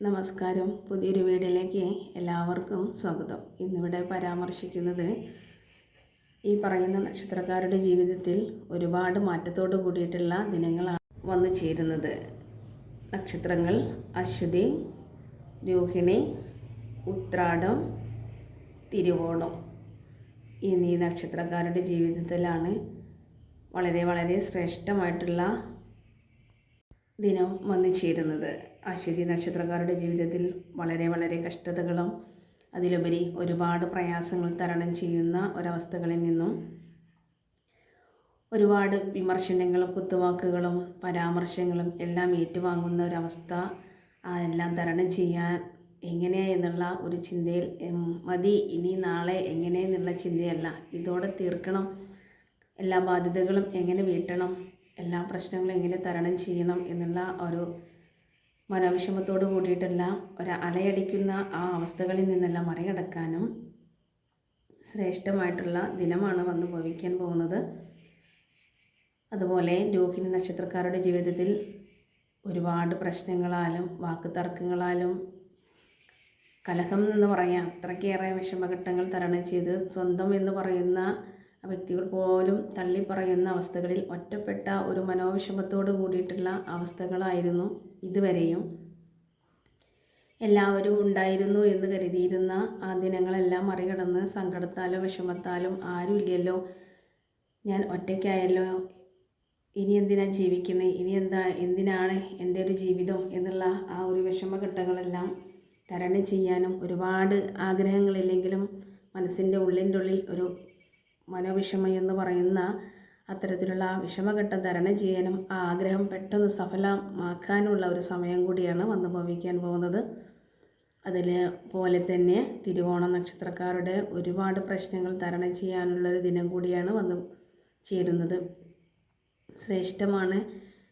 നമസ്കാരം. പുതിയൊരു വീഡിയോയിലേക്ക് എല്ലാവർക്കും സ്വാഗതം. ഇന്നിവിടെ പരാമർശിക്കുന്നത് ഈ പറയുന്ന നക്ഷത്രക്കാരുടെ ജീവിതത്തിൽ ഒരുപാട് മാറ്റത്തോട് കൂടിയിട്ടുള്ള ദിനങ്ങളാണ് വന്നു ചേരുന്നത്. നക്ഷത്രങ്ങൾ അശ്വതി രോഹിണി ഉത്രാടം തിരുവോണം എന്നീ നക്ഷത്രക്കാരുടെ ജീവിതത്തിലാണ് വളരെ വളരെ ശ്രേഷ്ഠമായിട്ടുള്ള ദിനം വന്നു ചേരുന്നത്. അശ്വതി നക്ഷത്രക്കാരുടെ ജീവിതത്തിൽ വളരെ വളരെ കഷ്ടതകളും അതിലുപരി ഒരുപാട് പ്രയാസങ്ങൾ തരണം ചെയ്യുന്ന ഒരവസ്ഥകളിൽ നിന്നും ഒരുപാട് വിമർശനങ്ങളും കുത്തുവാക്കുകളും പരാമർശങ്ങളും എല്ലാം ഏറ്റുവാങ്ങുന്ന ഒരവസ്ഥ എല്ലാം തരണം ചെയ്യാൻ എങ്ങനെ എന്നുള്ള ഒരു ചിന്തയിൽ മതി ഇനി നാളെ എങ്ങനെ എന്നുള്ള ചിന്തയല്ല. ഇതോടെ തീർക്കണം. എല്ലാ ബാധ്യതകളും എങ്ങനെ വീട്ടണം? എല്ലാ പ്രശ്നങ്ങളും എങ്ങനെ തരണം ചെയ്യണം എന്നുള്ള ഒരു മനോവിഷമത്തോട് കൂടിയിട്ടെല്ലാം ഒരു അലയടിക്കുന്ന ആ അവസ്ഥകളിൽ നിന്നെല്ലാം മറികടക്കാനും ശ്രേഷ്ഠമായിട്ടുള്ള ദിനമാണ് വന്നു ഭവിക്കാൻ പോകുന്നത്. അതുപോലെ രോഹിണി നക്ഷത്രക്കാരുടെ ജീവിതത്തിൽ ഒരുപാട് പ്രശ്നങ്ങളാലും വാക്കുതർക്കങ്ങളാലും കലഹം എന്ന് പറയാം അത്രയ്ക്കേറെ വിഷമഘട്ടങ്ങൾ തരണം ചെയ്ത് സ്വന്തം എന്ന് പറയുന്ന വ്യക്തികൾ പോലും തള്ളിപ്പറയുന്ന അവസ്ഥകളിൽ ഒറ്റപ്പെട്ട ഒരു മനോവിഷമത്തോട് കൂടിയിട്ടുള്ള അവസ്ഥകളായിരുന്നു ഇതുവരെയും. എല്ലാവരും ഉണ്ടായിരുന്നു എന്ന് കരുതിയിരുന്ന ആ ദിനങ്ങളെല്ലാം മറികടന്ന് സങ്കടത്താലും വിഷമത്താലും ആരുമില്ലല്ലോ. ഞാൻ ഒറ്റയ്ക്കായല്ലോ. ഇനി എന്തിനാ ജീവിക്കുന്നത് ഇനി എന്താ? എന്തിനാണ് എന്റെ ഒരു ജീവിതം എന്നുള്ള ആ ഒരു വിഷമഘട്ടങ്ങളെല്ലാം തരണം ചെയ്യാനും ഒരുപാട് ആഗ്രഹങ്ങളില്ലെങ്കിലും മനസ്സിന്റെ ഉള്ളിന്റെ ഉള്ളിൽ ഒരു മനോവിഷമം എന്ന് പറയുന്ന അത്തരത്തിലുള്ള വിഷമഘട്ടം തരണം ചെയ്യാനും ആ ആഗ്രഹം പെട്ടെന്ന് സഫലമാക്കാനുള്ള ഒരു സമയം കൂടിയാണ് വന്നു ഭവിക്കാൻ പോകുന്നത്. അതിൽ പോലെ തന്നെ തിരുവോണ നക്ഷത്രക്കാരുടെ ഒരുപാട് പ്രശ്നങ്ങൾ തരണം ചെയ്യാനുള്ളൊരു ദിനം കൂടിയാണ് വന്നു ചേരുന്നത്. ശ്രേഷ്ഠമാണ്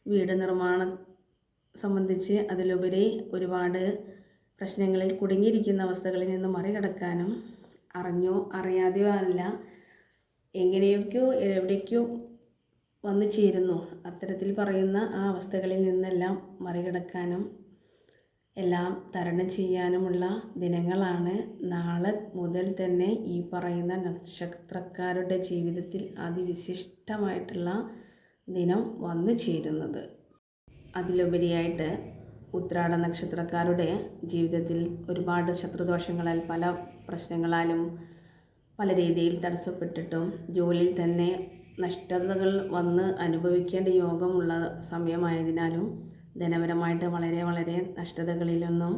വീട് നിർമ്മാണം സംബന്ധിച്ച് അതിലുപരി ഒരുപാട് പ്രശ്നങ്ങളിൽ കുടുങ്ങിയിരിക്കുന്ന അവസ്ഥകളിൽ നിന്ന് മറികടക്കാനും അറിഞ്ഞോ അറിയാതെയോ അല്ല എങ്ങനെയൊക്കെയോ എവിടേക്കോ വന്നു ചേരുന്നു. അത്തരത്തിൽ പറയുന്ന ആ അവസ്ഥകളിൽ നിന്നെല്ലാം മറികടക്കാനും എല്ലാം തരണം ചെയ്യാനുമുള്ള ദിനങ്ങളാണ് നാളെ മുതൽ തന്നെ ഈ പറയുന്ന നക്ഷത്രക്കാരുടെ ജീവിതത്തിൽ അതിവിശിഷ്ടമായിട്ടുള്ള ദിനം വന്നു ചേരുന്നത്. അതിലുപരിയായിട്ട് ഉത്രാട നക്ഷത്രക്കാരുടെ ജീവിതത്തിൽ ഒരുപാട് ശത്രുദോഷങ്ങളാൽ പല പ്രശ്നങ്ങളാലും പല രീതിയിൽ തടസ്സപ്പെട്ടിട്ടും ജോലിയിൽ തന്നെ നഷ്ടതകൾ വന്ന് അനുഭവിക്കേണ്ട യോഗമുള്ള സമയമായതിനാലും ധനപരമായിട്ട് വളരെ വളരെ നഷ്ടതകളിൽ നിന്നും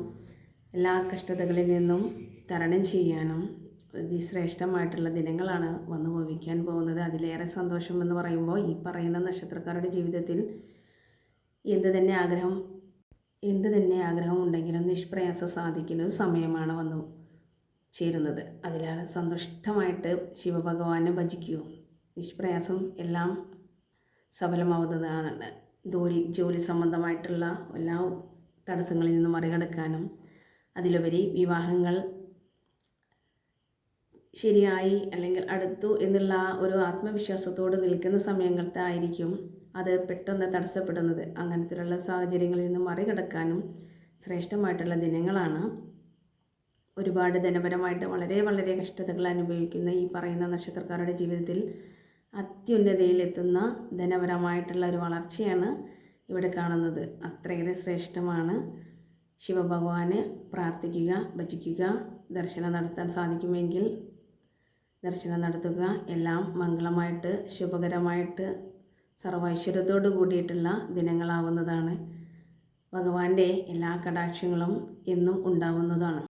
എല്ലാ കഷ്ടതകളിൽ നിന്നും തരണം ചെയ്യാനും അതിശ്രേഷ്ഠമായിട്ടുള്ള ദിനങ്ങളാണ് വന്നു ഭവിക്കാൻ പോകുന്നത്. അതിലേറെ സന്തോഷം എന്ന് പറയുമ്പോൾ ഈ പറയുന്ന നക്ഷത്രക്കാരുടെ ജീവിതത്തിൽ എന്ത് തന്നെ ആഗ്രഹം എന്ത് തന്നെ ആഗ്രഹം ഉണ്ടെങ്കിലും നിഷ്പ്രയാസം സാധിക്കുന്ന ഒരു സമയമാണ് വന്നു ചേരുന്നത്. അതിനാൽ സന്തുഷ്ടമായിട്ട് ശിവഭഗവാനെ ഭജിക്കൂ. നിഷ്പ്രയാസം എല്ലാം സഫലമാവുന്നതാണ്. ജോലി ജോലി സംബന്ധമായിട്ടുള്ള എല്ലാ തടസ്സങ്ങളിൽ നിന്നും മറികടക്കാനും അതിലുപരി വിവാഹങ്ങൾ ശരിയായി അല്ലെങ്കിൽ അടുത്തു എന്നുള്ള ഒരു ആത്മവിശ്വാസത്തോട് നിൽക്കുന്ന സമയങ്ങളത്തായിരിക്കും അത് പെട്ടെന്ന് തടസ്സപ്പെടുന്നത്. അങ്ങനത്തിലുള്ള സാഹചര്യങ്ങളിൽ നിന്ന് മറികടക്കാനും ശ്രേഷ്ഠമായിട്ടുള്ള ദിനങ്ങളാണ് ഒരുപാട് ധനപരമായിട്ട് വളരെ വളരെ കഷ്ടതകൾ അനുഭവിക്കുന്ന ഈ പറയുന്ന നക്ഷത്രക്കാരുടെ ജീവിതത്തിൽ അത്യുന്നതയിലെത്തുന്ന ധനപരമായിട്ടുള്ള ഒരു വളർച്ചയാണ് ഇവിടെ കാണുന്നത്. അത്രയേറെ ശ്രേഷ്ഠമാണ്. ശിവഭഗവാനെ പ്രാർത്ഥിക്കുക ഭജിക്കുക ദർശനം നടത്താൻ സാധിക്കുമെങ്കിൽ ദർശനം നടത്തുക. എല്ലാം മംഗളമായിട്ട് ശുഭകരമായിട്ട് സർവൈശ്വര്യത്തോടു കൂടിയിട്ടുള്ള ദിനങ്ങളാവുന്നതാണ്. ഭഗവാന്റെ എല്ലാ കടാക്ഷങ്ങളും എന്നും ഉണ്ടാവുന്നതാണ്.